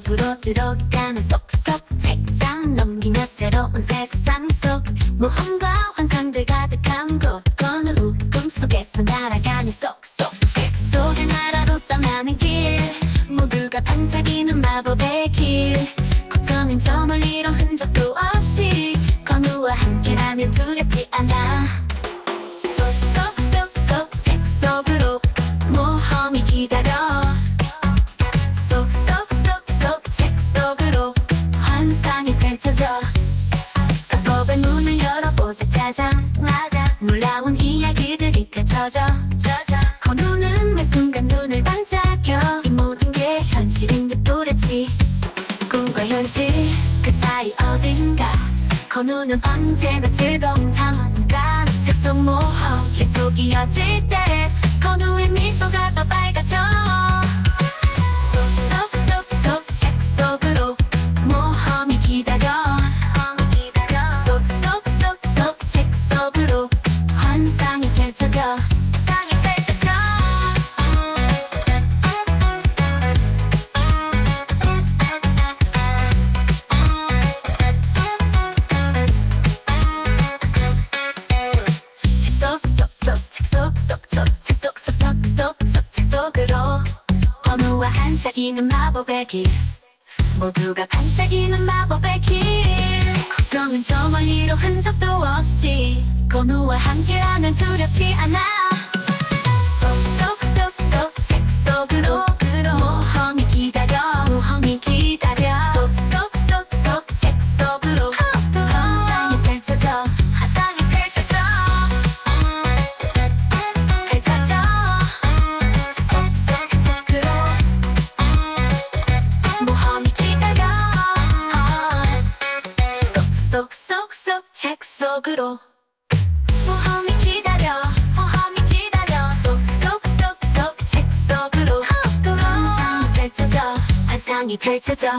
들어가는 쏙쏙 책장 넘기며 새로운 세상 속 모험과 환상들 가득한 곳 거는 우 꿈 속에서 날아가는 쏙쏙 책 속에 나라로 떠나는 길 모두가 반짝이는 마법의 길 걱정은 저 멀리로 흔적도 없이 건우와 함께라면 두렵지 않아 문을 열어보자 짜잔 맞아. 놀라운 이야기들이 펼쳐져 져져. 건우는 매 순간 눈을 반짝여. 이 모든 게 현실인 듯 또렷이 꿈과 현실 그 사이 어딘가. 건우는 언제나 즐거운 탐험가. 책속 모험 계속 이어질 때 건우의 미소가 더 빨개져 속으로 환상이 펼쳐져. 환상이 펼쳐져. 한짝이는 마법의 길 모두가 반짝이는 마법의 길 걱정은 저 멀리로 흔적도 없이 건우와 함께라면 두렵지 않아 속으로. 모험이 기다려 모험이 기다려. 쏙쏙쏙쏙 책 속으로. 환상이 펼쳐져 환상이 펼쳐져